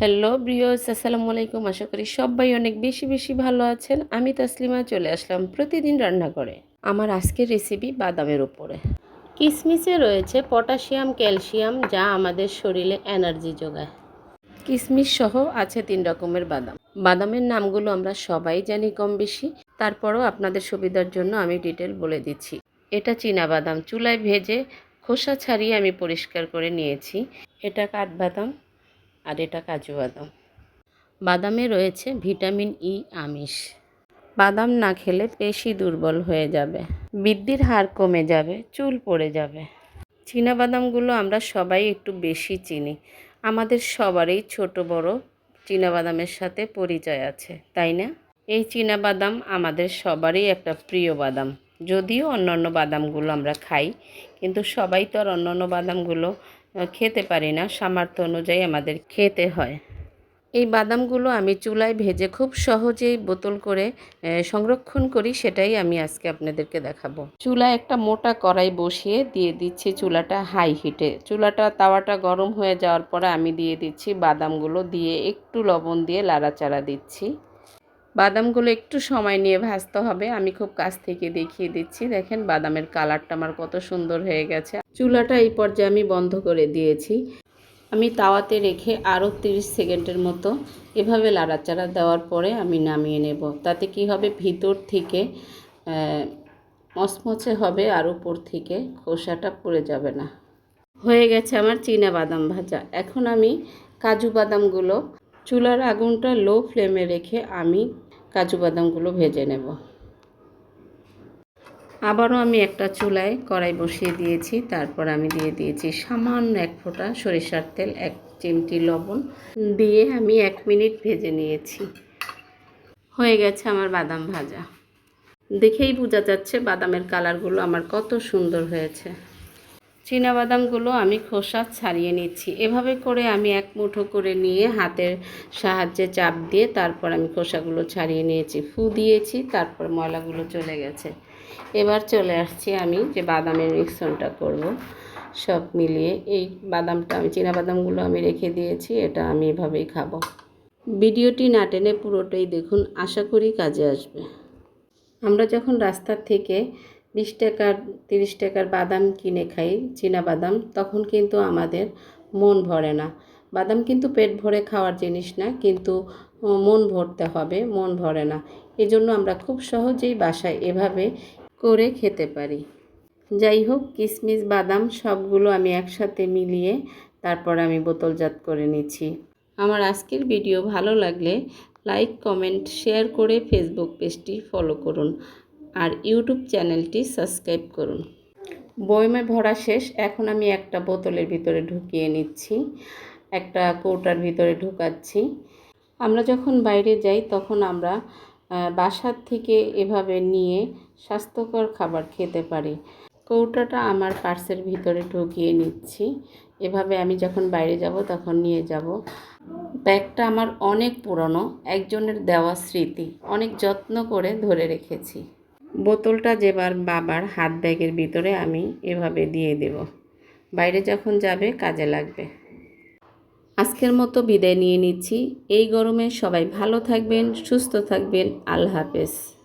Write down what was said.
Hello ব্রিয়স আসসালামু আলাইকুম। আশা করি সবাই অনেক বেশি বেশি ভালো আছেন। আমি তাসলিমা, চলে আসলাম প্রতিদিন রান্না করে। আমার আজকের রেসিপি বাদামের উপরে। কিশমিশে রয়েছে পটাশিয়াম, ক্যালসিয়াম, যা আমাদের শরীরে এনার্জি যোগায়। কিশমিশ সহ আছে তিন রকমের বাদাম। বাদামের নামগুলো আমরা সবাই জানি কম বেশি। তারপরও আপনাদের সুবিধার জন্য আমি ডিটেল বলে দিচ্ছি। এটা চীনা বাদাম। চুলায় ভেজে খোসা ছাড়িয়ে আমি পরিষ্কার করে নিয়েছি। এটা কাঠবাদাম। আর এটা কাজু বাদাম। বাদামে রয়েছে ভিটামিন ই আমিষ। বাদাম না খেলে পেশি দুর্বল হয়ে যাবে। বৃদ্ধির হার কমে যাবে, চুল পড়ে যাবে। বাদামগুলো আমরা সবাই একটু বেশি চিনি। আমাদের সবারই ছোট বড় বাদামের সাথে পরিচয় আছে, তাই না? এই বাদাম আমাদের সবারই একটা প্রিয় বাদাম। যদিও অন্যান্য বাদামগুলো আমরা খাই, কিন্তু সবাই তো আর অন্যান্য বাদামগুলো খেতে পারি না। সামর্থ্য অনুযায়ী আমাদের খেতে হয়। এই বাদামগুলো আমি চুলায় ভেজে খুব সহজেই বোতল করে সংরক্ষণ করি, সেটাই আমি আজকে আপনাদেরকে দেখাবো। চুলায় একটা মোটা কড়াই বসিয়ে দিয়ে দিচ্ছি চুলাটা হাই হিটে চুলাটা তাওয়াটা গরম হয়ে যাওয়ার পরে আমি দিয়ে দিচ্ছি বাদামগুলো, দিয়ে একটু লবণ দিয়ে লাড়াচাড়া দিচ্ছি। বাদামগুলো একটু সময় নিয়ে ভাজতে হবে। আমি খুব কাছ থেকে দেখিয়ে দিচ্ছি। দেখেন বাদামের কালারটা আমার কত সুন্দর হয়ে গেছে। চুলাটা এই পর্যায়ে আমি বন্ধ করে দিয়েছি। আমি তাওয়াতে রেখে আরও তিরিশ সেকেন্ডের মতো এভাবে লাড়াচাড়া দেওয়ার পরে আমি নামিয়ে নেব। তাতে কি হবে? ভিতর থেকে মচমচে হবে আর উপর থেকে খোসাটা পড়ে যাবে না। হয়ে গেছে আমার চীনা বাদাম ভাজা। এখন আমি কাজু বাদামগুলো চুলার আগুনটা লো ফ্লেমে রেখে আমি কাজু বাদামগুলো ভেজে নেব। আবারও আমি একটা চুলায় কড়াই বসিয়ে দিয়েছি। তারপর আমি দিয়ে দিয়েছি সামান্য এক ফোঁটা সরিষার তেল, এক চিমটি লবণ দিয়ে আমি এক মিনিট ভেজে নিয়েছি। হয়ে গেছে আমার বাদাম ভাজা। দেখেই বোঝা যাচ্ছে বাদামের কালারগুলো আমার কত সুন্দর হয়েছে। বাদামগুলো আমি খোসা ছাড়িয়ে নিচ্ছি। এভাবে করে আমি এক মুঠো করে নিয়ে হাতের সাহায্যে চাপ দিয়ে তারপর আমি খোসাগুলো ছাড়িয়ে নিয়েছি, ফু দিয়েছি, তারপর ময়লাগুলো চলে গেছে। এবার চলে আসছি আমি যে বাদামের মিশ্রণটা করব। সব মিলিয়ে এই বাদামটা আমি বাদামগুলো আমি রেখে দিয়েছি, এটা আমি এভাবেই খাব। ভিডিওটি না টেনে পুরোটাই দেখুন, আশা করি কাজে আসবে। আমরা যখন রাস্তার থেকে বিশ টাকার, তিরিশ টাকার বাদাম কিনে খাই, চীনা বাদাম, তখন কিন্তু আমাদের মন ভরে না। বাদাম কিন্তু পেট ভরে খাওয়ার জিনিস না, কিন্তু মন ভরতে হবে, মন ভরে না। এজন্য আমরা খুব সহজেই বাসায় এভাবে করে খেতে পারি। যাই হোক কিশমিশ বাদাম সবগুলো আমি একসাথে মিলিয়ে তারপর আমি বোতলজাত করে নিচ্ছি। আমার আজকের ভিডিও ভালো লাগলে লাইক, কমেন্ট, শেয়ার করে ফেসবুক পেজটি ফলো করুন। আর ইউটিউব চ্যানেলটি সাবস্ক্রাইব করুন। বয়মে ভরা শেষ, এখন আমি একটা বোতলের ভিতরে ঢুকিয়ে নিচ্ছি, একটা কৌটার ভিতরে ঢুকাচ্ছি। আমরা যখন বাইরে যাই, তখন আমরা বাসার থেকে এভাবে নিয়ে স্বাস্থ্যকর খাবার খেতে পারি। কৌটাটা আমার পার্সের ভিতরে ঢুকিয়ে নিচ্ছি। এভাবে আমি যখন বাইরে যাব, তখন নিয়ে যাব। ব্যাগটা আমার অনেক পুরনো, একজনের দেওয়া স্মৃতি, অনেক যত্ন করে ধরে রেখেছি। বোতলটা যেবার বাবার হাত ব্যাগের ভিতরে আমি এভাবে দিয়ে দেব। বাইরে যখন যাবে কাজে লাগবে। আজকের মতো বিদায় নিয়ে নিচ্ছি। এই গরমে সবাই ভালো থাকবেন, সুস্থ থাকবেন। আল্লাহ হাফেজ।